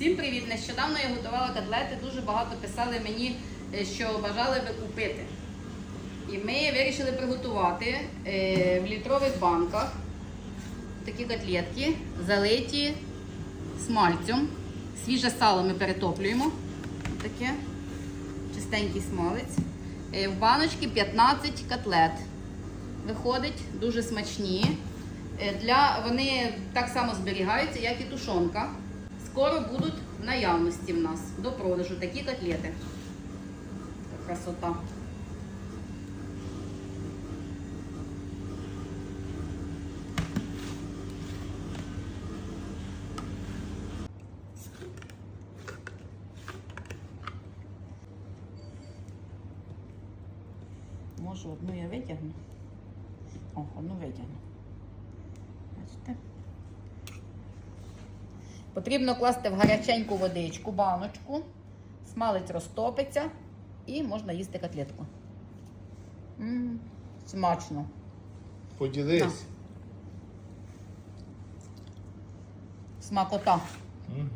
Всім привіт! Нещодавно я готувала котлети. Дуже багато писали мені, е, що бажали би купити. І ми вирішили приготувати е, в літрових банках такі котлетки, залиті смальцем. Свіже сало ми перетоплюємо. Таке чистенький смалець. Е, В баночці 15 котлет. Виходить дуже смачні. Для, вони так само зберігаються, як і тушонка. Скоро будуть в наявності в нас до продажу такі котлети. Красота. Може, одну я витягну. О, одну витягну. Потрібно класти в гаряченьку водичку, баночку, смалець розтопиться і можна їсти котлетку. М, смачно. Поділись. Смакота. Угу.